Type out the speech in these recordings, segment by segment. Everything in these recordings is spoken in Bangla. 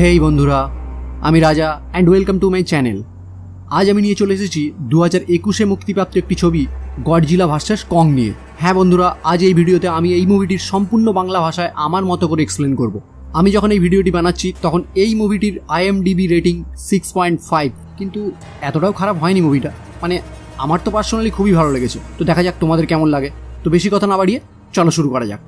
হেই বন্ধুরা, আমি Raja and welcome to my channel আজ আমি নিয়ে চলে এসেছি দু হাজার একুশে মুক্তিপ্রাপ্ত একটি ছবি গডজিলা ভার্সাস কং নিয়ে। হ্যাঁ বন্ধুরা, আজ এই ভিডিওতে আমি এই মুভিটির সম্পূর্ণ বাংলা ভাষায় আমার মতো করে এক্সপ্লেন করব। আমি যখন এই ভিডিওটি বানাচ্ছি, তখন এই মুভিটির IMDb rating six point five কিন্তু এতটাও খারাপ হয়নি মুভিটা মানে আমার তো পার্সোনালি খুবই ভালো লেগেছে। তো দেখা যাক তোমাদের কেমন লাগে। তো বেশি কথা না বাড়িয়ে, চলো শুরু করা যাক।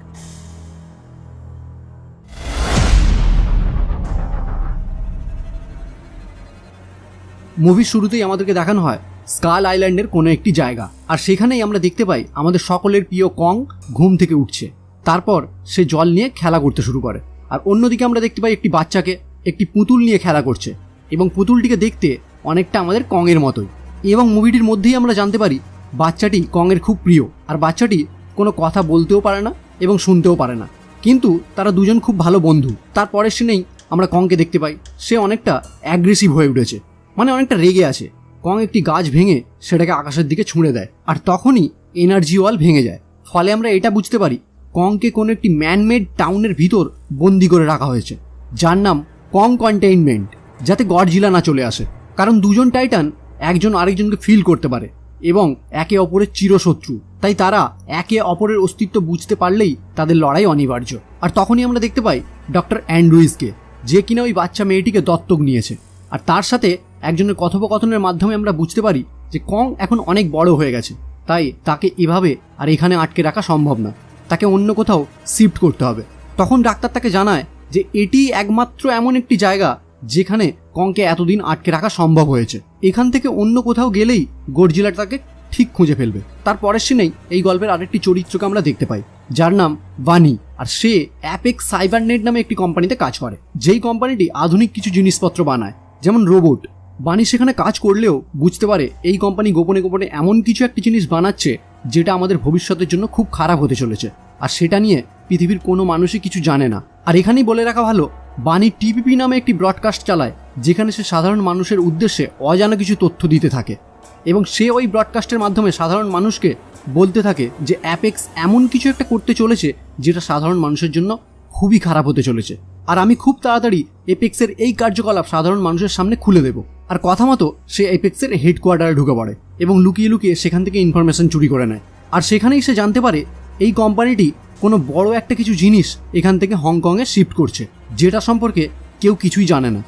মুভির শুরুতেই আমাদেরকে দেখানো হয় স্কাল আইল্যান্ডের কোনো একটি জায়গা। আর সেখানেই আমরা দেখতে পাই আমাদের সকলের প্রিয় কং ঘুম থেকে উঠছে। তারপর সে জল নিয়ে খেলা করতে শুরু করে। আর অন্যদিকে আমরা দেখতে পাই একটি বাচ্চাকে একটি পুতুল নিয়ে খেলা করছে। এবং পুতুলটিকে দেখতে অনেকটা আমাদের কংয়ের মতোই। এবং মুভিটির মধ্যেই আমরা জানতে পারি বাচ্চাটি কংয়ের খুব প্রিয়। আর বাচ্চাটি কোনো কথা বলতেও পারে না এবং শুনতেও পারে না। কিন্তু তারা দুজন খুব ভালো বন্ধু। তার পরের সিনেই আমরা কংকে দেখতে পাই। সে অনেকটা অ্যাগ্রেসিভ হয়ে উঠেছে। মানে অনেকটা রেগে আছে। কং একটি গাছ ভেঙে সেটাকে আকাশের দিকে ছুঁড়ে দেয়, আর তখনই এনার্জি ওয়াল ভেঙে যায়। ফলে আমরা এটা বুঝতে পারি, কংকে কোনো একটি ম্যানমেড টাউনের ভিতর বন্দি করে রাখা হয়েছে, যার নাম কং কন্টেইনমেন্ট যাতে গডজিলা না চলে আসে। কারণ দুজন টাইটান একজন আরেকজনকে ফিল করতে পারে, এবং একে অপরের চিরশত্রু। তাই তারা একে অপরের অস্তিত্ব বুঝতে পারলেই তাদের লড়াই অনিবার্য। আর তখনই আমরা দেখতে পাই ডক্টর অ্যান্ড্রুইসকে, যে কিনা ওই বাচ্চা মেয়েটিকে দত্তক নিয়েছে। আর তার সাথে একজনের কথোপকথনের মাধ্যমে আমরা বুঝতে পারি যে কং এখন অনেক বড় হয়ে গেছে। তাই তাকে এভাবে আর এখানে আটকে রাখা সম্ভব না। তাকে অন্য কোথাও শিফট করতে হবে। তখন ডাক্তার তাকে জানায় যে এটি একমাত্র এমন একটি জায়গা যেখানে কংকে এতদিন আটকে রাখা সম্ভব হয়েছে। এখান থেকে অন্য কোথাও গেলেই গর্জিলা তাকে ঠিক খুঁজে ফেলবে। তার পরের সিনেই এই গল্পের আরেকটি চরিত্রকে আমরা দেখতে পাই, যার নাম বানি আর সে অ্যাপেক্স সাইবারনেট নামে একটি কোম্পানিতে কাজ করে। যেই কোম্পানিটি আধুনিক কিছু জিনিসপত্র বানায়, যেমন রোবট। বানি সেখানে কাজ করলেও বুঝতে পারে এই কোম্পানি গোপনে গোপনে এমন কিছু একটি জিনিস বানাচ্ছে যেটা আমাদের ভবিষ্যতের জন্য খুব খারাপ হতে চলেছে। আর সেটা নিয়ে পৃথিবীর কোনো মানুষই কিছু জানে না। আর এখানেই বলে রাখা ভালো, বাণী টিপিপি নামে একটি ব্রডকাস্ট চালায়, যেখানে সে সাধারণ মানুষের উদ্দেশ্যে অজানা কিছু তথ্য দিতে থাকে। এবং সে ওই ব্রডকাস্টের মাধ্যমে সাধারণ মানুষকে বলতে থাকে যে অ্যাপেক্স এমন কিছু একটা করতে চলেছে যেটা সাধারণ মানুষের জন্য খুবই খারাপ হতে চলেছে। আর আমি খুব তাড়াতাড়ি এপেক্সের এই কার্যকলাপ সাধারণ মানুষের সামনে খুলে দেব। আর কথা মতো, সে এপেক্সের হেডকোয়ার্টারে ঢুকে পড়ে এবং লুকিয়ে লুকিয়ে সেখান থেকে ইনফরমেশন চুরি করে নেয়। আর সেখানেই সে জানতে পারে, এই কোম্পানিটি কোনো বড় একটা কিছু জিনিস এখান থেকে হংকংয়ে শিফট করছে, যেটা সম্পর্কে কেউ কিছুই জানে না।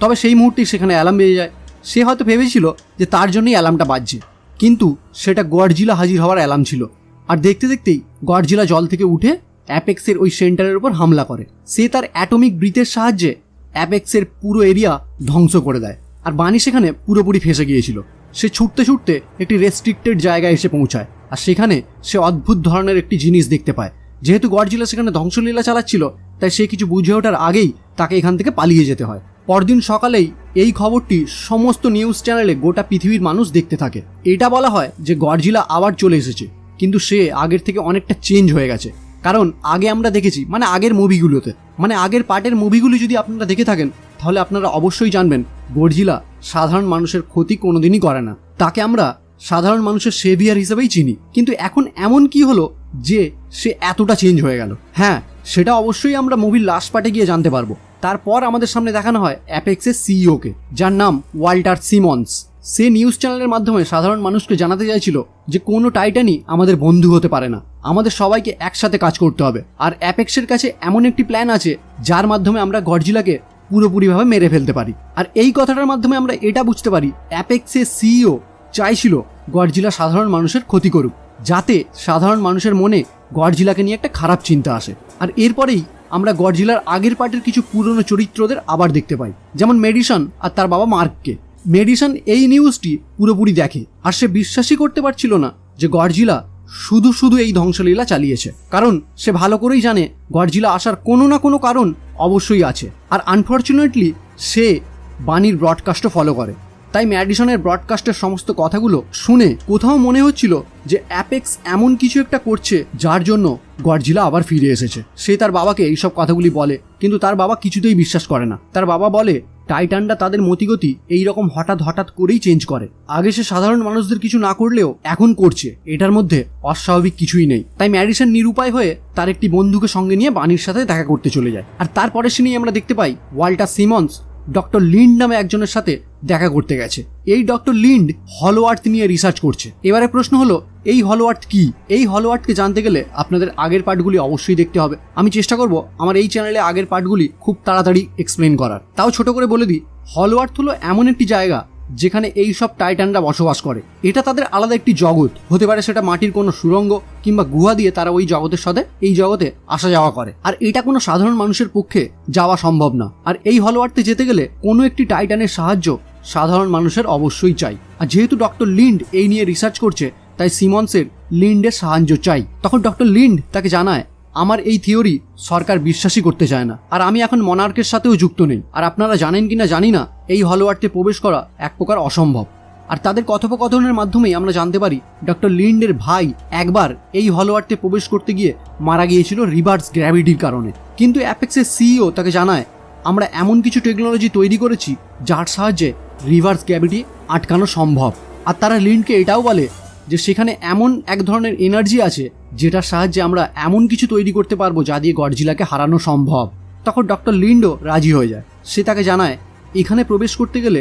তবে সেই মুহূর্তেই সেখানে অ্যালার্ম বেজে যায়। সে হয়তো ভেবেছিল যে তার জন্যই অ্যালার্মটা বাজছে, কিন্তু সেটা গডজিলা হাজির হওয়ার অ্যালার্ম ছিল। আর দেখতে দেখতেই গডজিলা জল থেকে উঠে অ্যাপেক্সের ওই সেন্টারের উপর হামলা করে। সে তার অ্যাটমিক ব্রিথের সাহায্যে অ্যাপেক্সের পুরো এরিয়া ধ্বংস করে দেয়। আর বানি সেখানে পুরোপুরি ফেসে গিয়েছিল। সে ছুটতে ছুটতে একটি রেস্ট্রিক্টেড জায়গায় এসে পৌঁছায়, আর সেখানে সে অদ্ভুত ধরনের একটি জিনিস দেখতে পায়। যেহেতু গডজিলা সেখানে ধ্বংসলীলা চালাচ্ছিল, তাই সে কিছু বুঝে ওঠার আগেই তাকে এখান থেকে পালিয়ে যেতে হয়। পরদিন সকালেই এই খবরটি সমস্ত নিউজ চ্যানেলে গোটা পৃথিবীর মানুষ দেখতে থাকে। এটা বলা হয় যে গডজিলা আবার চলে এসেছে, কিন্তু সে আগের থেকে অনেকটা চেঞ্জ হয়ে গেছে। কারণ আগে আমরা দেখেছি মানে আগের মুভিগুলোতে মানে আগের পার্টের মুভিগুলি যদি আপনারা দেখে থাকেন তাহলে আপনারা অবশ্যই জানবেন, গর্জিলা সাধারণ মানুষের ক্ষতি কোনোদিনই করে না। তাকে আমরা সাধারণ মানুষের সেভিয়ার হিসেবেই চিনি। কিন্তু এখন এমন কি হলো যে সে এতটা চেঞ্জ হয়ে গেল? হ্যাঁ সেটা অবশ্যই আমরা মুভির লাস্ট পার্টে গিয়ে জানতে পারব। তারপর আমাদের সামনে দেখানো হয় অ্যাপেক্সের সিইওকে যার নাম ওয়াল্টার সিমন্স। সে নিউজ চ্যানেলের মাধ্যমে সাধারণ মানুষকে জানাতে চাইছিল যে কোনো টাইটানই আমাদের বন্ধু হতে পারে না। আমাদের সবাইকে একসাথে কাজ করতে হবে। আর অ্যাপেক্সের কাছে এমন একটি প্ল্যান আছে, যার মাধ্যমে আমরা গডজিলাকে পুরোপুরিভাবে মেরে ফেলতে পারি। আর এই কথাটার মাধ্যমে আমরা এটা বুঝতে পারি অ্যাপেক্সের সিইও চাইছিল গডজিলা সাধারণ মানুষের ক্ষতি করুক, যাতে সাধারণ মানুষের মনে গডজিলাকে নিয়ে একটা খারাপ চিন্তা আসে। আর এরপরেই আমরা গডজিলার আগের পার্টের কিছু পুরনো চরিত্রদের আবার দেখতে পাই, যেমন মেডিসন আর তার বাবা মার্ককে। মেডিসন এই নিউজটি পুরোপুরি দেখে, আর সে বিশ্বাসই করতে পারছিল না যে গডজিলা শুধু শুধু এই ধ্বংসলীলা চালিয়েছে। কারণ সে ভালো করেই জানে গডজিলা আসার কোনো না কোনো কারণ অবশ্যই আছে। আর আনফর্চুনেটলি সে বাণীর ব্রডকাস্টও ফলো করে। তাই ম্যাডিসনের ব্রডকাস্টের সমস্ত কথাগুলো শুনে কোথাও মনে হচ্ছিল যে অ্যাপেক্স এমন কিছু একটা করছে যার জন্য গডজিলা আবার ফিরে এসেছে। সে তার বাবাকে এইসব কথাগুলি বলে, কিন্তু তার বাবা কিছুতেই বিশ্বাস করে না। তার বাবা বলে টাইটানরা তাদের মতিগতি এই রকম হঠাৎ হঠাৎ করেই চেঞ্জ করে। আগে সে সাধারণ মানুষদের কিছু না করলেও এখন করছে। এটার মধ্যে অস্বাভাবিক কিছুই নেই। তাই ম্যারিসন নিরুপায় হয়ে তার একটি বন্ধুকে সঙ্গে নিয়ে বাণীর সাথে দেখা করতে চলে যায়। আর তারপরে সিনেই আমরা দেখতে পাই ওয়াল্টার সিমন্স, ডক্টর লিন্ড নামে একজনের সাথে দেখা করতে গেছে। এই ডক্টর লিন্ড হলো আর্থ নিয়ে রিসার্চ করছে। এবারে প্রশ্ন হলো, এই হলো আর্থ কি? এই হলো আর্থকে জানতে গেলে আপনাদের আগের পার্টগুলি অবশ্যই দেখতে হবে। আমি চেষ্টা করব আমার এই চ্যানেলে আগের পার্টগুলি খুব তাড়াতাড়ি এক্সপ্লেন করার। তাও ছোট করে বলে দিই হলো আর্থ হলো এমন একটি জায়গা যেখানে এই সব টাইটানরা বসবাস করে। এটা তাদের আলাদা একটি জগৎ। হতে পারে সেটা মাটির কোনো সুরঙ্গ কিংবা গুহা দিয়ে তারা ওই জগতের সাথে এই জগতে আসা যাওয়া করে। আর এটা কোনো সাধারণ মানুষের পক্ষে যাওয়া সম্ভব না। আর এই হলো আর্থে যেতে গেলে কোনো একটি টাইটানের সাহায্য সাধারণ মানুষের অবশ্যই চাই। আর যেহেতু ডক্টর লিন্ড এই নিয়ে রিসার্চ করছে, তাই সিমন্সের লিন্ডের সাহায্য চাই। তখন ডক্টর লিন্ড তাকে জানায়, আমার এই থিওরি সরকার বিশ্বাসই করতে চায় না। আর আমি এখন মনার্কের সাথেও যুক্ত নেই। আর আপনারা জানেন কিনা জানি না, এই হলওয়ার্টে প্রবেশ করা এক প্রকার অসম্ভব। আর তাদের কথোপকথনের মাধ্যমেই আমরা জানতে পারি, ডক্টর লিন্ডের ভাই একবার এই হলওয়ার্টে প্রবেশ করতে গিয়ে মারা গিয়েছিল রিভার্স গ্র্যাভিটির কারণে। কিন্তু অ্যাপেক্সের সিইও তাকে জানায় আমরা এমন কিছু টেকনোলজি তৈরি করেছি যার সাহায্যে রিভার্স গ্র্যাভিটি আটকানো সম্ভব। আর তারা লিন্ডকে এটাও বলে যে সেখানে এমন এক ধরনের এনার্জি আছে যেটার সাহায্যে আমরা এমন কিছু তৈরি করতে পারব যা দিয়ে গডজিলাকে হারানো সম্ভব। তখন ডক্টর লিন্ডো রাজি হয়ে যায়। সে তাকে জানায়, এখানে প্রবেশ করতে গেলে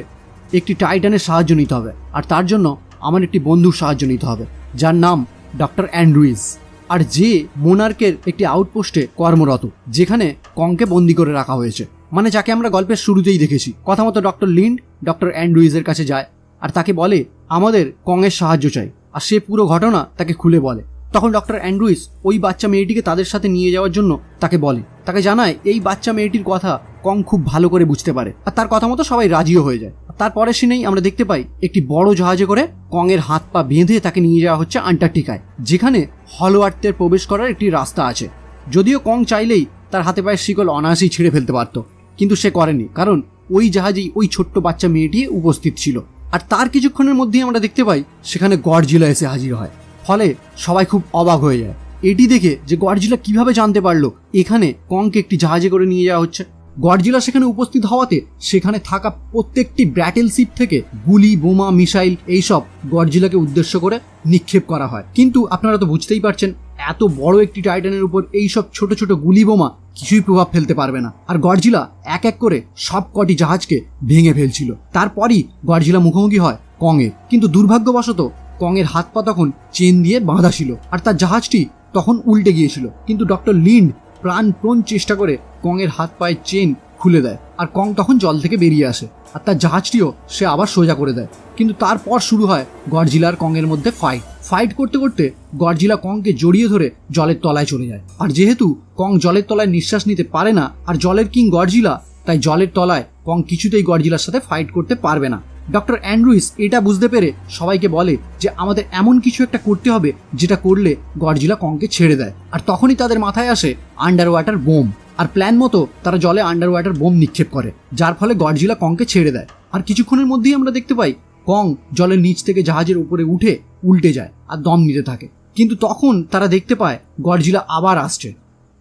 একটি টাইটানের সাহায্য নিতে হবে। আর তার জন্য আমার একটি বন্ধুর সাহায্য নিতে হবে, যার নাম ডক্টর অ্যান্ড্রুইস আর যে মোনার্কের একটি আউটপোস্টে কর্মরত, যেখানে কংকে বন্দি করে রাখা হয়েছে। মানে যাকে আমরা গল্পের শুরুতেই দেখেছি। কথা মতো ডক্টর লিন্ড, ডক্টর অ্যান্ড্রুইজের কাছে যায় আর তাকে বলে, আমাদের কংয়ের সাহায্য চাই। আর সে পুরো ঘটনা তাকে খুলে বলে। তখন ডক্টর অ্যান্ড্রুইস ওই বাচ্চা মেয়েটিকে তাদের সাথে নিয়ে যাওয়ার জন্য তাকে বলে। তাকে জানায়, এই বাচ্চা মেয়েটির কথা কং খুব ভালো করে বুঝতে পারে। আর তার কথা মতো সবাই রাজিও হয়ে যায়। তারপরে সিনেই আমরা দেখতে পাই, একটি বড় জাহাজে করে কংয়ের হাত পা বেঁধে তাকে নিয়ে যাওয়া হচ্ছে আন্টার্কটিকায়, যেখানে হলওয়ার্থের প্রবেশ করার একটি রাস্তা আছে। যদিও কং চাইলেই তার হাতে পায়ের শিকল অনায়াসেই ছিঁড়ে ফেলতে পারত। কিন্তু সে করেনি, কারণ ওই জাহাজেই ওই ছোট্ট বাচ্চা মেয়েটি উপস্থিত ছিল। আর তার কিছুক্ষণের মধ্যেই আমরা দেখতে পাই, সেখানে গডজিলা এসে হাজির হয়। ফলে সবাই খুব অবাক হয়ে যায়। এটি দেখে যে গডজিলা কীভাবে জানতে পারল, এখানে কংকে একটি জাহাজে করে নিয়ে যাওয়া হচ্ছে। গডজিলা সেখানে উপস্থিত হওয়াতে সেখানে থাকা প্রত্যেকটি ব্যাটেল শিপ থেকে গুলি, বোমা, মিসাইল এইসব গডজিলাকে উদ্দেশ্য করে নিক্ষেপ করা হয়। কিন্তু আপনারা তো বুঝতেই পারছেন, এত বড় একটি টাইটানের উপর এইসব ছোট ছোট গুলি, বোমা কিছুই প্রভাব ফেলতে পারবে না। আর গডজিলা এক এক করে সব কটি জাহাজকে ভেঙে ফেলছিল। তারপরই গডজিলা মুখোমুখি হয় কংয়ের কিন্তু দুর্ভাগ্যবশত কংয়ের হাত পা তখন চেন দিয়ে বাঁধা ছিল আর তার জাহাজটি তখন উল্টে গিয়েছিল। কিন্তু ডক্টর লিন্ড প্রাণপ্রণ চেষ্টা করে কংয়ের হাত পায়ের চেন খুলে দেয় আর কং তখন জল থেকে বেরিয়ে আসে আর তার জাহাজটিও সে আবার সোজা করে দেয়। কিন্তু তারপর শুরু হয় গডজিলার কংয়ের মধ্যে ফাইট ফাইট করতে করতে গডজিলা কংকে জড়িয়ে ধরে জলের তলায় চলে যায়। আর যেহেতু কং জলের তলায় নিঃশ্বাস নিতে পারে না, আর জলের কিং গডজিলা তাই জলের তলায় কং কিছুতেই গডজিলার সাথে ফাইট করতে পারবে না। ডক্টর অ্যান্ড্রুইস এটা বুঝতে পেরে সবাইকে বলে যে, আমাদের এমন কিছু একটা করতে হবে যেটা করলে গডজিলা কংকে ছেড়ে দেয়। আর তখনই তাদের মাথায় আসে আন্ডার ওয়াটার বোম আর প্ল্যান মতো তারা জলে আন্ডার ওয়াটার বোম নিক্ষেপ করে, যার ফলে গডজিলা কংকে ছেড়ে দেয়। আর কিছুক্ষণের মধ্যেই আমরা দেখতে পাই কং জলের নিচ থেকে জাহাজের উপরে উঠে উল্টে যায় আর দম নিতে থাকে। কিন্তু তখন তারা দেখতে পায় গডজিলা আবার আসছে।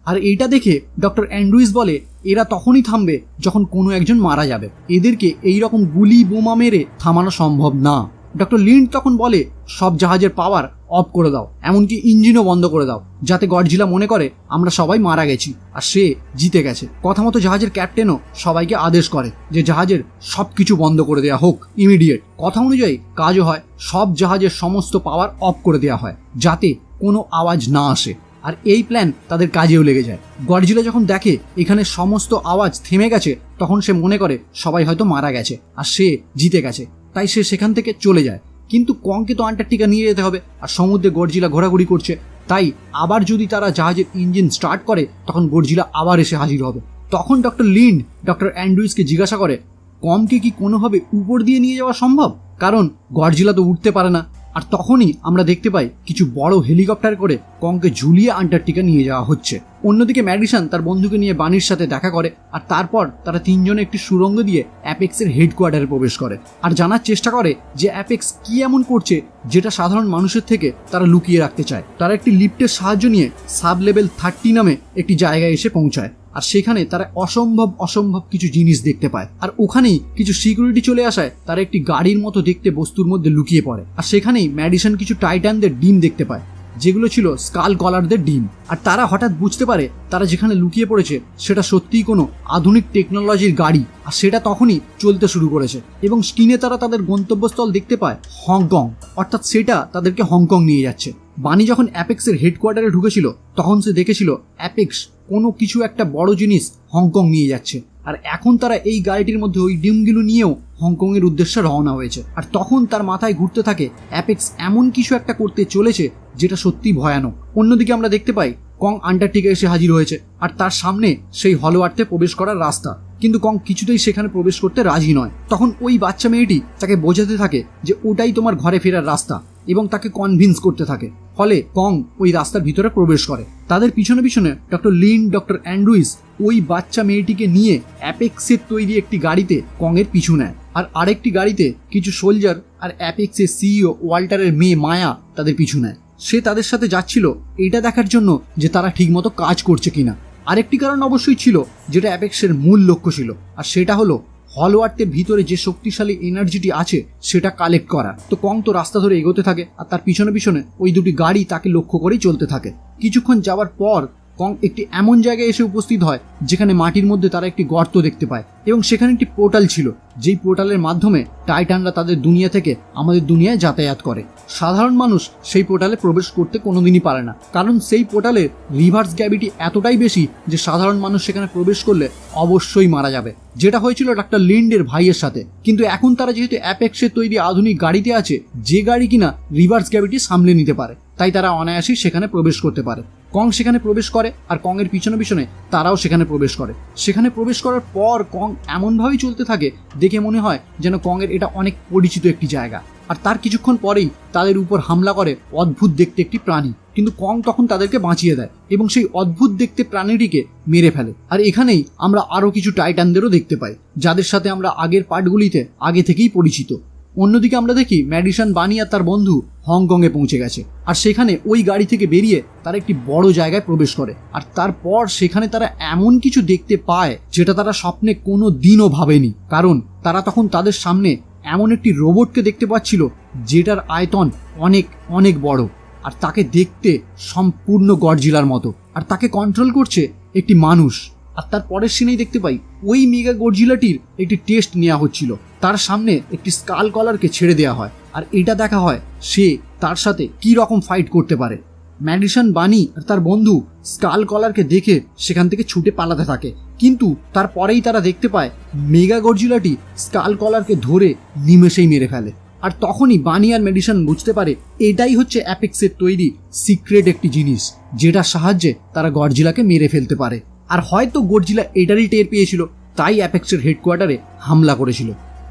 আর এইটা দেখে ডক্টর অ্যান্ড্রুইস বলে, এরা তখনই থামবে যখন কোনো একজন মারা যাবে। এদেরকে এই রকম গুলি বোমা মেরে থামানো সম্ভব না। ডক্টর লিন্ড তখন বলে, সব জাহাজের পাওয়ার অফ করে দাও, এমনকি ইঞ্জিনও বন্ধ করে দাও, যাতে গডজিলা মনে করে আমরা সবাই মারা গেছি, আর সে জিতে গেছে। কথা মতো জাহাজের ক্যাপ্টেনও সবাইকে আদেশ করে যে জাহাজের সব কিছু বন্ধ করে দেওয়া হোক ইমিডিয়েট কথা অনুযায়ী কাজও হয়, সব জাহাজের সমস্ত পাওয়ার অফ করে দেওয়া হয়, যাতে কোনো আওয়াজ না আসে। আর এই প্ল্যান তাদের কাজেও লেগে যায়। গডজিলা যখন দেখে এখানে সমস্ত আওয়াজ থেমে গেছে, তখন সে মনে করে সবাই হয়তো মারা গেছে, আর সে জিতে গেছে। তাই সে সেখান থেকে চলে যায়। কিন্তু কংকে তো আন্টার্কটিকা নিয়ে যেতে হবে, আর সমুদ্রে গডজিলা ঘোরাঘুরি করছে। তাই আবার যদি তারা জাহাজের ইঞ্জিন স্টার্ট করে, তখন গর্জিলা আবার এসে হাজির হবে। তখন ডক্টর লিন্ড, ডক্টর অ্যান্ড্রুইসকে জিজ্ঞাসা করে কমকে কি কোনোভাবে উপর দিয়ে নিয়ে যাওয়া সম্ভব? কারণ গডজিলা তো উঠতে পারে না। আর তখনই আমরা দেখতে পাই কিছু বড় হেলিকপ্টার করে কংকে ঝুলিয়ে আন্টার্কটিকা নিয়ে যাওয়া হচ্ছে। অন্যদিকে ম্যাডিসন তার বন্ধুকে নিয়ে বাণীর সাথে দেখা করে আর তারপর তারা তিনজনে একটি সুরঙ্গ দিয়ে অ্যাপেক্সের হেডকোয়ার্টারে প্রবেশ করে আর জানার চেষ্টা করে যে অ্যাপেক্স কি এমন করছে যেটা সাধারণ মানুষের থেকে তারা লুকিয়ে রাখতে চায়। তারা একটি লিফটের সাহায্য নিয়ে সাব লেভেল থার্টি নামে একটি জায়গায় এসে পৌঁছায়। আর সেখানে তারা অসম্ভব অসম্ভব কিছু জিনিস দেখতে পায়। আর ওখানেই কিছু সিকিউরিটি চলে আসায় তারা একটি গাড়ির মতো দেখতে বস্তুর মধ্যে লুকিয়ে পড়ে। আর সেখানেই ম্যাডিসন কিছু টাইটানদের ডিম দেখতে পায়, যেগুলো ছিল স্কাল কলারদের ডিম। আর তারা হঠাৎ বুঝতে পারে তারা যেখানে লুকিয়ে পড়েছে সেটা সত্যিই কোনো আধুনিক টেকনোলজির গাড়ি। আর সেটা তখনই চলতে শুরু করেছে। এবং স্ক্রিনে তারা তাদের গন্তব্যস্থল দেখতে পায় হংকং। অর্থাৎ সেটা তাদেরকে হংকং নিয়ে যাচ্ছে। বানি যখন অ্যাপেক্সের হেডকোয়ার্টারে ঢুকেছিল, তখন সে দেখেছিল অ্যাপেক্স কোনো কিছু একটা বড় জিনিস হংকং নিয়ে যাচ্ছে। আর এখন তারা এই গাড়িটির মধ্যে ওই ডিমগুলো নিয়েও হংকংয়ের উদ্দেশ্যে রওনা হয়েছে। আর তখন তার মাথায় ঘুরতে থাকে, অ্যাপেক্স এমন কিছু একটা করতে চলেছে যেটা সত্যি ভয়ানক। অন্যদিকে আমরা দেখতে পাই, কং আন্টার্কটিকা এসে হাজির হয়েছে, আর তার সামনে সেই হলো আর্থে প্রবেশ করার রাস্তা। কিন্তু কং কিছুতেই সেখানে প্রবেশ করতে রাজি নয়। তখন ওই বাচ্চা মেয়েটি তাকে বোঝাতে থাকে যে ওটাই তোমার ঘরে ফেরার রাস্তা। এবং তাকে কনভিন্স করতে থাকে। ফলে কং ওই রাস্তার ভিতরে প্রবেশ করে। তাদের পিছনে পিছনে ডক্টর লিন, ডক্টর অ্যান্ড্রুইস ওই বাচ্চা মেয়েটিকে নিয়ে অ্যাপেক্সের তৈরি একটি গাড়িতে কংয়ের পিছু নেয়। আর আরেকটি গাড়িতে কিছু সোলজার আর অ্যাপেক্সের সিইও ওয়াল্টারের মেয়ে মায়া তাদের পিছু নেয়। সে তাদের সাথে যাচ্ছিল এটা দেখার জন্য যে তারা ঠিকমতো কাজ করছে কিনা। আরেকটি কারণ অবশ্যই ছিল যেটা অ্যাপেক্সের মূল লক্ষ্য ছিল। আর সেটা হলো হলওয়ার্টের ভিতরে যে শক্তিশালী এনার্জিটি আছে, সেটা কালেক্ট করা তো কং তো রাস্তা ধরে এগোতে থাকে, আর তার পিছনে পিছনে ওই দুটি গাড়ি তাকে লক্ষ্য করেই চলতে থাকে। কিছুক্ষণ যাওয়ার পর কং একটি এমন জায়গায় এসে উপস্থিত হয়, যেখানে মাটির মধ্যে তারা একটি গর্ত দেখতে পায়, এবং সেখানে একটি পোর্টাল ছিল, যেই পোর্টালের মাধ্যমে টাইটানরা তাদের দুনিয়া থেকে আমাদের দুনিয়ায় যাতায়াত করে। সাধারণ মানুষ সেই পোর্টালে প্রবেশ করতে কোনোদিনই পারে না, কারণ সেই পোর্টালে রিভার্স গ্র্যাভিটি এতটাই বেশি যে সাধারণ মানুষ সেখানে প্রবেশ করলে অবশ্যই মারা যাবে। যেটা হয়েছিল ডাক্তার লিন্ডের ভাইয়ের সাথে। কিন্তু এখন তারা যেহেতু অ্যাপেক্সের তৈরি আধুনিক গাড়িতে আছে, যে গাড়ি কিনা রিভার্স গ্যাভিটি সামলে নিতে পারে। তাই তারা অনায়াসেই সেখানে প্রবেশ করতে পারে। কং সেখানে প্রবেশ করে আর কং এর পিছনে পিছনে তারাও সেখানে প্রবেশ করে। সেখানে প্রবেশ করার পর কং এমনভাবেই চলতে থাকে, দেখে মনে হয় যেন কং এর এটা অনেক পরিচিত একটি জায়গা। আর তার কিছুক্ষণ পরেই তাদের উপর হামলা করে অদ্ভুত দেখতে একটি প্রাণী। কিন্তু কং তখন তাদেরকে বাঁচিয়ে দেয় এবং সেই অদ্ভুত দেখতে প্রাণীটিকে মেরে ফেলে। আর এখানেই আমরা আরও কিছু টাইটানদেরও দেখতে পাই, যাদের সাথে আমরা আগের পার্টগুলিতে আগে থেকেই পরিচিত। অন্যদিকে আমরা দেখি ম্যাডিসন বানি আর তার বন্ধু হংকংয়ে পৌঁছে গেছে। আর সেখানে ওই গাড়ি থেকে বেরিয়ে তারা একটি বড় জায়গায় প্রবেশ করে। আর তারপর সেখানে তারা এমন কিছু দেখতে পায়, যেটা তারা স্বপ্নে কোনো দিনও ভাবেনি। কারণ তারা তখন তাদের সামনে এমন একটি রোবটকে দেখতে পাচ্ছিল যেটার আয়তন অনেক অনেক বড়। আর তাকে দেখতে সম্পূর্ণ গডজিলার মতো। আর তাকে কন্ট্রোল করছে একটি মানুষ। আর তার পরের সিনেই দেখতে পাই, ওই মেগা গডজিলাটির একটি টেস্ট নেওয়া হচ্ছিল। তার সামনে একটি স্কাল কলারকে ছেড়ে দেওয়া হয়। আর এটা দেখা হয় সে তার সাথে কি রকম ফাইট করতে পারে। ম্যাডিসন বানি আর তার বন্ধু স্কাল কলারকে দেখে সেখান থেকে ছুটে পালাতে থাকে। কিন্তু তারপরেই তারা দেখতে পায় মেগা গর্জিলাটি স্কাল কলারকে ধরে নিমেষেই মেরে ফেলে। আর তখনই বানি আর মেডিসন বুঝতে পারে এটাই হচ্ছে অ্যাপেক্সের তৈরি সিক্রেট একটি জিনিস, যেটার সাহায্যে তারা গডজিলাকে মেরে ফেলতে পারে। আর হয়তো গডজিলা এটারই টের পেয়েছিল, তাই অ্যাপেক্সের হেডকোয়ার্টারে হামলা করেছিল।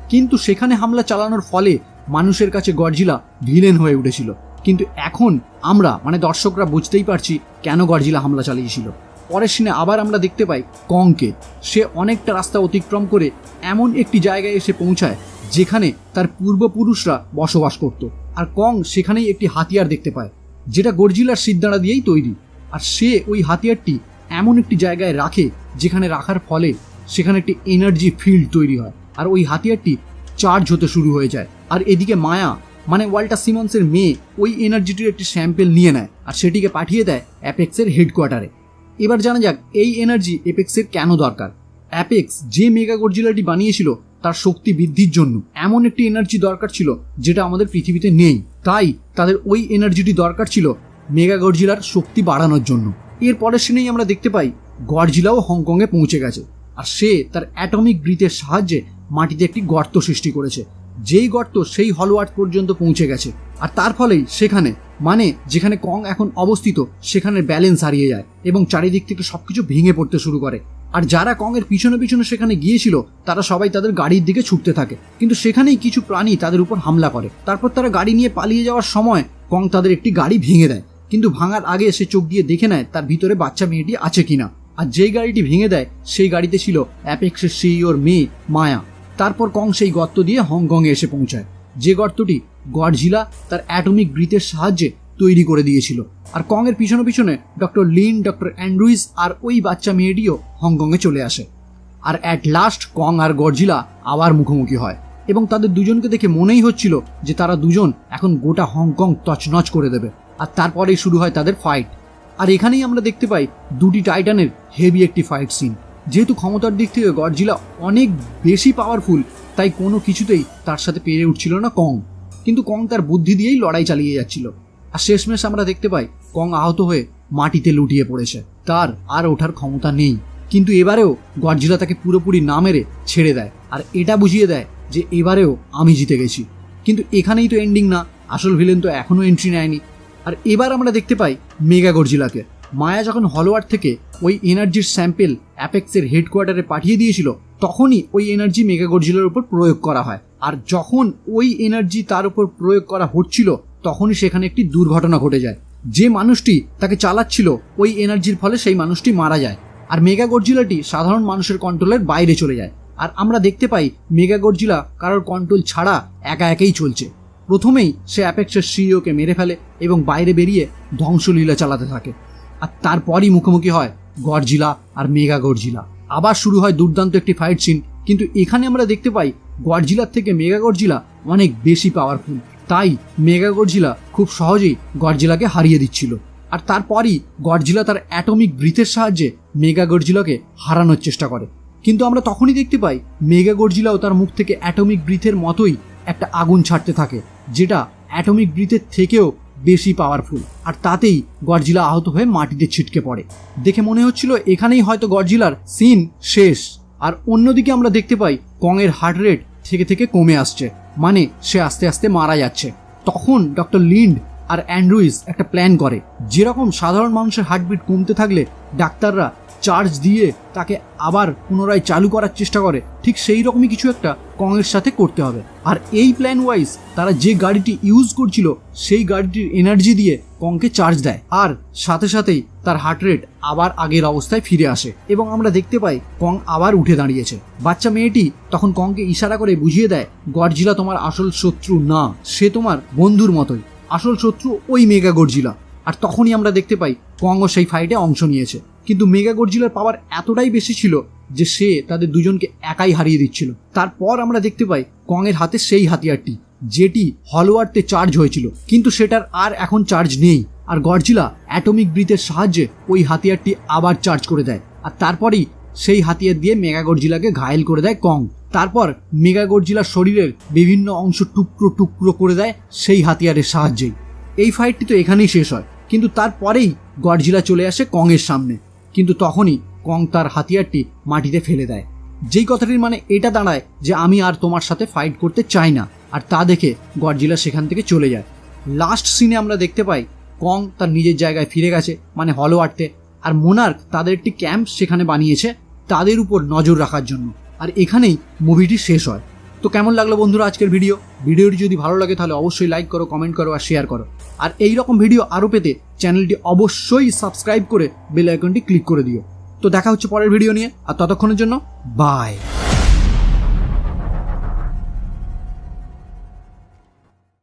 কিন্তু সেখানে হামলা চালানোর ফলে মানুষের কাছে গডজিলা ভিলেন হয়ে উঠেছিল। কিন্তু এখন আমরা মানে দর্শকরা বুঝতেই পারছি কেন গডজিলা হামলা চালিয়েছিল। পরের সিনে আবার আমরা দেখতে পাই কংকে। সে অনেকটা রাস্তা অতিক্রম করে এমন একটি জায়গায় এসে পৌঁছায় যেখানে তার পূর্বপুরুষরা বসবাস করত। আর কং সেখানেই একটি হাতিয়ার দেখতে পায়, যেটা গর্জিলার সিদ্ধারা দিয়েই তৈরি। আর সে ওই হাতিয়ারটি এমন একটি জায়গায় রাখে যেখানে রাখার ফলে সেখানে একটি এনার্জি ফিল্ড তৈরি হয়। আর ওই হাতিয়ারটি চার্জ হতে শুরু হয়ে যায়। আর এদিকে মায়া মানে ওয়াল্টার সিমন্সের মেয়ে ওই এনার্জিটির একটি স্যাম্পেল নিয়ে নেয় আর সেটিকে পাঠিয়ে দেয় অ্যাপেক্সের হেডকোয়ার্টারে। এবার জানা যাক, এই এনার্জি এপেক্সের কেন দরকার? অ্যাপেক্স যে মেগা গর্জিলাটি বানিয়েছিল, তার শক্তি বৃদ্ধির জন্য এমন একটি এনার্জি দরকার ছিল যেটা আমাদের পৃথিবীতে নেই। তাই তাদের ওই এনার্জিটি দরকার ছিল মেগা গর্জিলার শক্তি বাড়ানোর জন্য। এর পরের সিনেই আমরা দেখতে পাই, গর্জিলাও হংকংয়ে পৌঁছে গেছে। আর সে তার অ্যাটমিক ব্রিথের সাহায্যে মাটিতে একটি গর্ত সৃষ্টি করেছে। যেই গর্ত সেই হলওয়ার্ড পর্যন্ত পৌঁছে গেছে। আর তার ফলেই সেখানে মানে যেখানে কং এখন অবস্থিত সেখানে ব্যালেন্স হারিয়ে যায় এবং চারিদিক থেকে সবকিছু ভেঙে পড়তে শুরু করে। আর যারা কংয়ের পিছনে পিছনে সেখানে গিয়েছিল, তারা সবাই তাদের গাড়ির দিকে ছুটতে থাকে। কিন্তু সেখানেই কিছু প্রাণী তাদের উপর হামলা করে। তারপর তারা গাড়ি নিয়ে পালিয়ে যাওয়ার সময় কং তাদের একটি গাড়ি ভেঙে দেয়। কিন্তু ভাঙার আগে সে চোখ দিয়ে দেখে নেয় তার ভিতরে বাচ্চা মেয়েটি আছে কিনা। আর যেই গাড়িটি ভেঙে দেয়, সেই গাড়িতে ছিল অ্যাপেক্সের সিইওর মেয়ে মায়া। তারপর কং সেই গর্ত দিয়ে হংকংয়ে এসে পৌঁছায়। যে গর্তটি গডজিলা তার অ্যাটমিক ব্রিথের সাহায্যে তৈরি করে দিয়েছিল। আর কংয়ের পিছনে পিছনে ডক্টর লিন, ডক্টর অ্যান্ড্রুইস আর ওই বাচ্চা মেয়েটিও হংকংয়ে চলে আসে। আর অ্যাট লাস্ট কং আর গডজিলা আবার মুখোমুখি হয়। এবং তাদের দুজনকে দেখে মনেই হচ্ছিল যে তারা দুজন এখন গোটা হংকং তছনছ করে দেবে। আর তারপরেই শুরু হয় তাদের ফাইট আর এখানেই আমরা দেখতে পাই দুটি টাইটানের হেভি একটি ফাইট সিন যেহেতু ক্ষমতার দিক থেকে গডজিলা অনেক বেশি পাওয়ারফুল তাই কোনো কিছুতেই তার সাথে পেরে উঠছিল না কং। কিন্তু কং তার বুদ্ধি দিয়েই লড়াই চালিয়ে যাচ্ছিল। আর শেষমেশ আমরা দেখতে পাই, কং আহত হয়ে মাটিতে লুটিয়ে পড়েছে। তার আর ওঠার ক্ষমতা নেই। কিন্তু এবারেও গডজিলা তাকে পুরোপুরি না মেরে ছেড়ে দেয়। আর এটা বুঝিয়ে দেয় যে এবারেও আমি জিতে গেছি। কিন্তু এখানেই তো এন্ডিং না। আসল ভিলেন তো এখনও এন্ট্রি নেয়নি। আর এবার আমরা দেখতে পাই মেগা গর্জিলাকে মায়া যখন হলওয়ার থেকে ওই এনার্জির স্যাম্পেল অ্যাপেক্সের হেডকোয়ার্টারে পাঠিয়ে দিয়েছিল, তখনই ওই এনার্জি মেগা গর্জিলার উপর প্রয়োগ করা হয়। আর যখন ওই এনার্জি তার উপর প্রয়োগ করা হচ্ছিল, তখনই সেখানে একটি দুর্ঘটনা ঘটে যায়। যে মানুষটি তাকে চালাচ্ছিল, ওই এনার্জির ফলে সেই মানুষটি মারা যায়। আর মেগা গর্জিলাটি সাধারণ মানুষের কন্ট্রোলের বাইরে চলে যায়। আর আমরা দেখতে পাই মেগা গর্জিলা কারোর কন্ট্রোল ছাড়া একা একাই চলছে। প্রথমেই সে অ্যাপেক্সের সিইওকে মেরে ফেলে এবং বাইরে বেরিয়ে ধ্বংসলীলা চালাতে থাকে। আর তারপরই মুখোমুখি হয় গরজিলা আর মেগা গরজিলা আবার শুরু হয় দুর্দান্ত একটি ফাইট সিন কিন্তু এখানে আমরা দেখতে পাই গরজিলার থেকে মেগা গরজিলা অনেক বেশি পাওয়ারফুল তাই মেগা গরজিলা খুব সহজেই গরজিলাকে হারিয়ে দিচ্ছিল। আর তারপরই গরজিলা তার অ্যাটমিক ব্রিথের সাহায্যে মেগা গরজিলাকে হারানোর চেষ্টা করে। কিন্তু আমরা তখনই দেখতে পাই মেগা গরজিলাও তার মুখ থেকে অ্যাটমিক ব্রিথের মতোই একটা আগুন ছাড়তে থাকে, যেটা অ্যাটমিক ব্রিথের থেকেও বেশি পাওয়ারফুল আর তাতেই গডজিলা আহত হয়ে মাটিতে ছিটকে পড়ে। দেখে মনে হচ্ছিল এখানেই হয়তো গডজিলার সিন শেষ। আর অন্যদিকে আমরা দেখতে পাই, কংয়ের হার্ট রেট থেকে থেকে কমে আসছে। মানে সে আস্তে আস্তে মারা যাচ্ছে। তখন ডক্টর লিন্ড আর অ্যান্ড্রুইস একটা প্ল্যান করে। যেরকম সাধারণ মানুষের হার্টবিট কমতে থাকলে ডাক্তাররা চার্জ দিয়ে তাকে আবার পুনরায় চালু করার চেষ্টা করে, ঠিক সেই রকমই কিছু একটা কংয়ের সাথে করতে হবে। আর এই প্ল্যান ওয়াইজ তারা যে গাড়িটি ইউজ করছিল, সেই গাড়িটির এনার্জি দিয়ে কংকে চার্জ দেয়। আর সাথে সাথেই তার হার্ট রেট আবার আগের অবস্থায় ফিরে আসে। এবং আমরা দেখতে পাই কং আবার উঠে দাঁড়িয়েছে। বাচ্চা মেয়েটি তখন কংকে ইশারা করে বুঝিয়ে দেয় গডজিলা তোমার আসল শত্রু না, সে তোমার বন্ধুর মতোই। আসল শত্রু ওই মেগা গর্জিলা আর তখনই আমরা দেখতে পাই কংও সেই ফাইটে অংশ নিয়েছে। কিন্তু মেগা গর্জিলার পাওয়ার এতটাই বেশি ছিল যে সে তাদের দুজনকে একাই হারিয়ে দিচ্ছিল। তারপর আমরা দেখতে পাই কংয়ের হাতে সেই হাতিয়ারটি, যেটি হলওয়ার্তে চার্জ হয়েছিল। কিন্তু সেটার আর এখন চার্জ নেই। আর গর্জিলা অ্যাটমিক ব্রিথের সাহায্যে ওই হাতিয়ারটি আবার চার্জ করে দেয়। আর তারপরেই সেই হাতিয়ার দিয়ে মেগা গর্জিলাকে ঘায়েল করে দেয় কং। তারপর মেগা গর্জিলার শরীরের বিভিন্ন অংশ টুকরো টুকরো করে দেয় সেই হাতিয়ারের সাহায্যেই এই ফাইটটি তো এখানেই শেষ হয়। কিন্তু তারপরেই গডজিলা চলে আসে কংয়ের সামনে। কিন্তু তখনই কং তার হাতিয়ারটি মাটিতে ফেলে দেয়। যেই কথাটির মানে এটা দাঁড়ায় যে আমি আর তোমার সাথে ফাইট করতে চাই না, আর তা দেখে গডজিলা সেখান থেকে চলে যায়। লাস্ট সিনে আমরা দেখতে পাই কং তার নিজের জায়গায় ফিরে গেছে মানে হলো আটতে, আর মোনার্ক তাদের একটি ক্যাম্প সেখানে বানিয়েছে তাদের উপর নজর রাখার জন্য। আর এখানেই মুভিটি শেষ হয়। তো কেমন লাগল বন্ধুরা আজকের ভিডিও? ভিডিওটি যদি ভালো লাগে তাহলে অবশ্যই লাইক করো কমেন্ট করো আর শেয়ার করো। আর এই রকম ভিডিও আরও পেতে চ্যানেলটি অবশ্যই সাবস্ক্রাইব করে বেল আইকনটি ক্লিক করে দিও। তো দেখা হচ্ছে পরের ভিডিও নিয়ে আর ততক্ষণের জন্য বাই